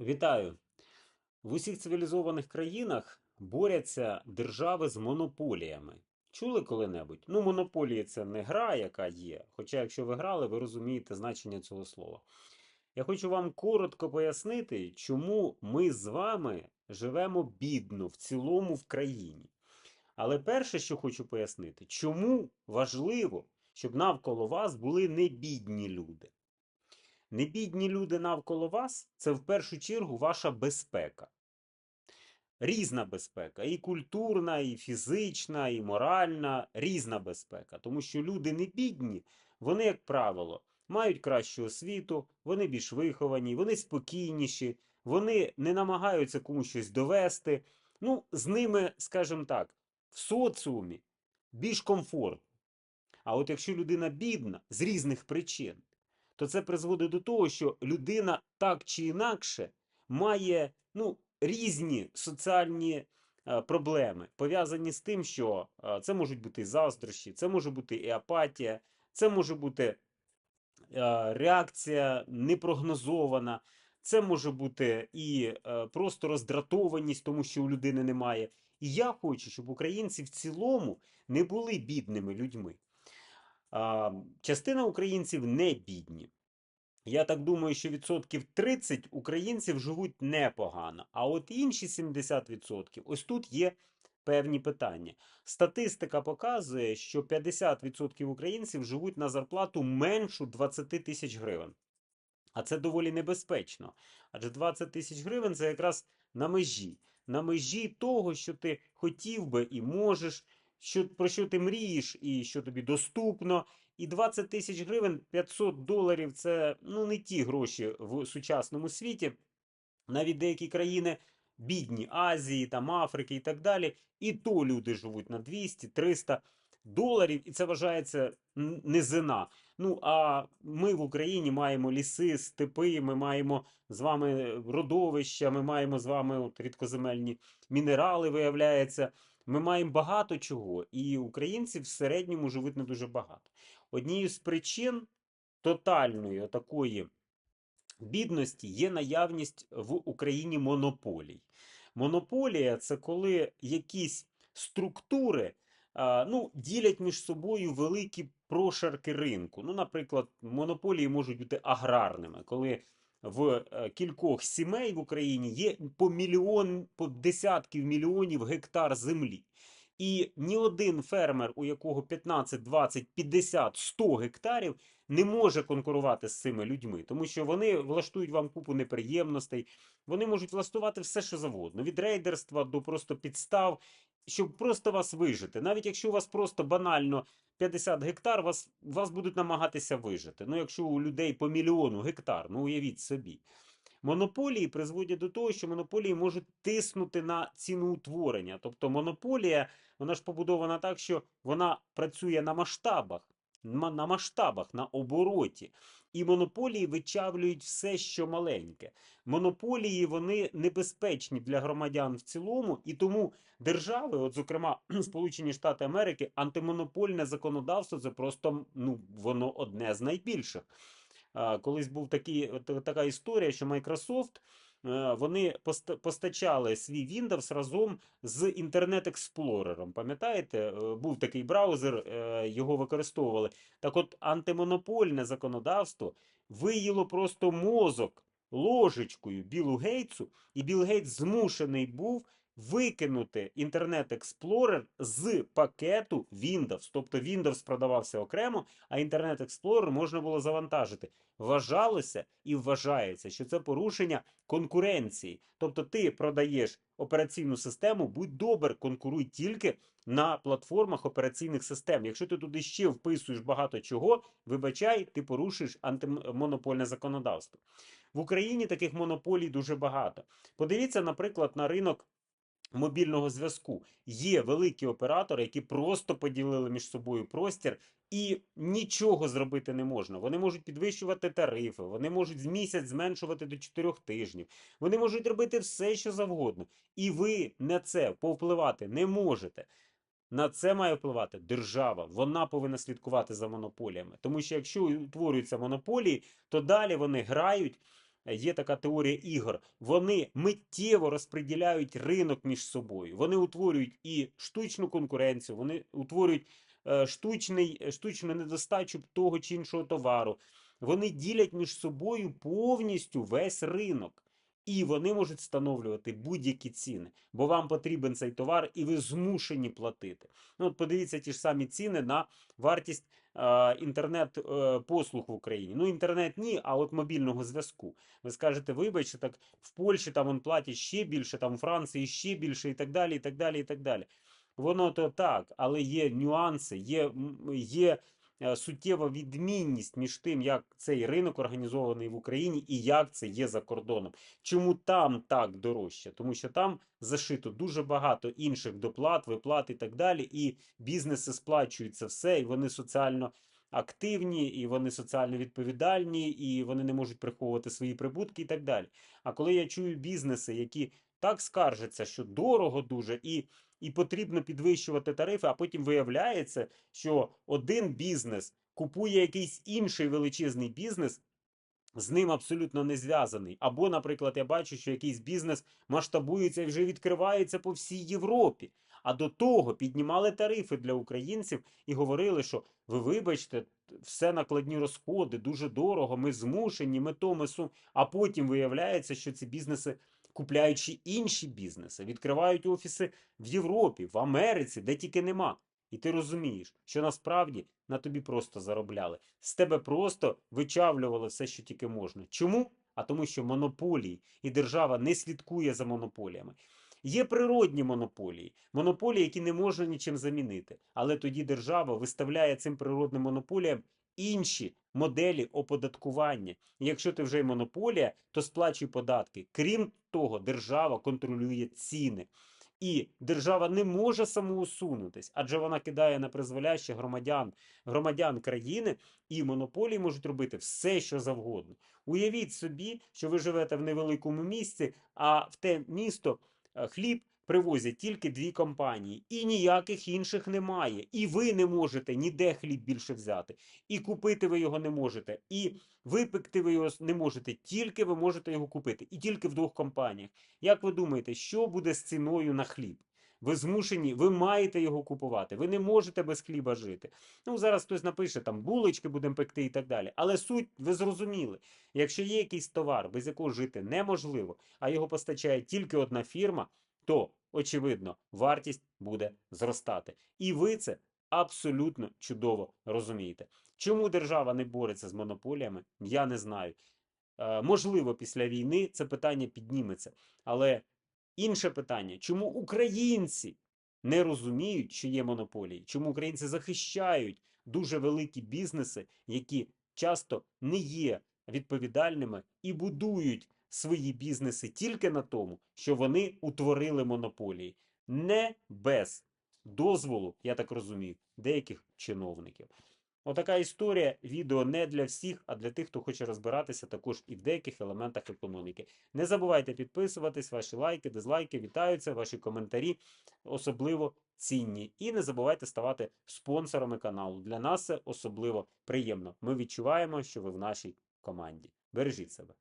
Вітаю! В усіх цивілізованих країнах борються держави з монополіями. Чули коли-небудь? Ну, монополії це не гра, яка є. Хоча, якщо ви грали, ви розумієте значення цього слова. Я хочу вам коротко пояснити, чому ми з вами живемо бідно в цілому в країні. Але перше, що хочу пояснити, чому важливо, щоб навколо вас були не бідні люди. Небідні люди навколо вас це в першу чергу ваша безпека. Різна безпека, і культурна, і фізична, і моральна, різна безпека. Тому що люди не бідні, вони, як правило, мають кращу освіту, вони більш виховані, вони спокійніші, вони не намагаються комусь щось довести. Ну, з ними, скажімо так, в соціумі більш комфортно. А от якщо людина бідна з різних причин, то це призводить до того, що людина так чи інакше має ну, різні соціальні е, проблеми, пов'язані з тим, що е, це можуть бути заздрощі, це може бути і апатія, це може бути е, реакція непрогнозована, це може бути і просто роздратованість, тому що у людини немає. І я хочу, щоб українці в цілому не були бідними людьми. Частина українців не бідні. Я так думаю, що відсотків 30 українців живуть непогано, а от інші 70% ось тут є певні питання. Статистика показує, що 50% українців живуть на зарплату меншу 20 тисяч гривень. А це доволі небезпечно. Адже 20 тисяч гривень це якраз на межі. На межі того, що ти хотів би і можеш, що, про що ти мрієш, і що тобі доступно. І 20 тисяч гривень, 500 доларів це ну, не ті гроші в сучасному світі. Навіть деякі країни бідні Азії, там Африки і так далі. І то люди живуть на 200-300 доларів, і це вважається н- низина. Ну а ми в Україні маємо ліси, степи, ми маємо з вами родовища, ми маємо з вами от рідкоземельні мінерали, виявляється. Ми маємо багато чого, і українці в середньому живуть не дуже багато. Однією з причин тотальної такої бідності є наявність в Україні монополій. Монополія це коли якісь структури ну, ділять між собою великі прошарки ринку. Ну, наприклад, монополії можуть бути аграрними, коли в е, кількох сімей в Україні є по мільйон, по десятків мільйонів гектар землі. І ні один фермер, у якого 15, 20, 50, 100 гектарів, не може конкурувати з цими людьми, тому що вони влаштують вам купу неприємностей, вони можуть влаштувати все, що завгодно, від рейдерства до просто підстав, щоб просто вас вижити. Навіть якщо у вас просто банально 50 гектар, вас, вас будуть намагатися вижити. Ну, якщо у людей по мільйону гектар, ну уявіть собі. Монополії призводять до того, що монополії можуть тиснути на ціноутворення. Тобто монополія, вона ж побудована так, що вона працює на масштабах, на масштабах, на обороті. І монополії вичавлюють все, що маленьке. Монополії вони небезпечні для громадян в цілому, і тому держави, от зокрема Сполучені Штати Америки, антимонопольне законодавство це просто ну воно одне з найбільших. Колись був такий, така історія, що Microsoft вони поста- постачали свій Windows разом з Internet Explorer. Пам'ятаєте, Е, був такий браузер, е, його використовували. Так от антимонопольне законодавство виїло просто мозок ложечкою Білу Гейтсу, і Білл Гейтс змушений був викинути Internet Explorer з пакету Windows. Тобто Windows продавався окремо, а Internet Explorer можна було завантажити. Вважалося і вважається, що це порушення конкуренції. Тобто ти продаєш операційну систему, будь добр, конкуруй тільки на платформах операційних систем. Якщо ти туди ще вписуєш багато чого, вибачай, ти порушуєш антимонопольне законодавство. В Україні таких монополій дуже багато. Подивіться, наприклад, на ринок мобільного зв'язку. Є великі оператори, які просто поділили між собою простір. І нічого зробити не можна. Вони можуть підвищувати тарифи, вони можуть з місяць зменшувати до 4 тижнів. Вони можуть робити все, що завгодно. І ви на це повпливати не можете. На це має впливати держава. Вона повинна слідкувати за монополіями. Тому що якщо утворюються монополії, то далі вони грають є така теорія ігор. Вони миттєво розподіляють ринок між собою. Вони утворюють і штучну конкуренцію, вони утворюють е, штучний, е, штучну недостачу того чи іншого товару. Вони ділять між собою повністю весь ринок. І вони можуть встановлювати будь-які ціни, бо вам потрібен цей товар, і ви змушені платити. Ну, от подивіться ті ж самі ціни на вартість інтернет-послуг в Україні. Ну, інтернет ні, а от мобільного зв'язку. Ви скажете, вибачте, так в Польщі там він платять ще більше, там у Франції ще більше, і так далі, і так далі, і так далі. Воно то так, але є нюанси, є, є е, суттєва відмінність між тим, як цей ринок організований в Україні і як це є за кордоном. Чому там так дорожче? Тому що там зашито дуже багато інших доплат, виплат і так далі, і бізнеси сплачують це все, і вони соціально активні, і вони соціально відповідальні, і вони не можуть приховувати свої прибутки і так далі. А коли я чую бізнеси, які так скаржаться, що дорого дуже, і, і потрібно підвищувати тарифи, а потім виявляється, що один бізнес купує якийсь інший величезний бізнес. З ним абсолютно не зв'язаний. Або, наприклад, я бачу, що якийсь бізнес масштабується і вже відкривається по всій Європі. А до того піднімали тарифи для українців і говорили, що ви вибачте, все накладні розходи, дуже дорого, ми змушені, ми то, ми сум. А потім виявляється, що ці бізнеси, купляючи інші бізнеси, відкривають офіси в Європі, в Америці, де тільки нема. І ти розумієш, що насправді на тобі просто заробляли. З тебе просто вичавлювали все, що тільки можна. Чому? А тому, що монополії і держава не слідкує за монополіями. Є природні монополії, монополії, які не можна нічим замінити. Але тоді держава виставляє цим природним монополіям інші моделі оподаткування. Якщо ти вже й монополія, то сплачуй податки. Крім того, держава контролює ціни. І держава не може самоусунутись, адже вона кидає на призволяще громадян, громадян країни, і монополії можуть робити все, що завгодно. Уявіть собі, що ви живете в невеликому місці, а в те місто е, хліб привозять тільки дві компанії, і ніяких інших немає. І ви не можете ніде хліб більше взяти, і купити ви його не можете, і випекти ви його не можете, тільки ви можете його купити, і тільки в двох компаніях. Як ви думаєте, що буде з ціною на хліб? Ви змушені, ви маєте його купувати. Ви не можете без хліба жити. Ну, зараз хтось напише, там булочки будемо пекти і так далі. Але суть, ви зрозуміли, якщо є якийсь товар, без якого жити неможливо, а його постачає тільки одна фірма, то, очевидно, вартість буде зростати. І ви це абсолютно чудово розумієте. Чому держава не бореться з монополіями, я не знаю. Е, можливо, після війни це питання підніметься. Але інше питання: чому українці не розуміють, що є монополії? Чому українці захищають дуже великі бізнеси, які часто не є відповідальними і будують свої бізнеси тільки на тому, що вони утворили монополії, не без дозволу, я так розумію, деяких чиновників. Отака історія. Відео не для всіх, а для тих, хто хоче розбиратися також і в деяких елементах економіки. Не забувайте підписуватись, ваші лайки, дизлайки вітаються, ваші коментарі особливо цінні. І не забувайте ставати спонсорами каналу. Для нас це особливо приємно. Ми відчуваємо, що ви в нашій команді. Бережіть себе.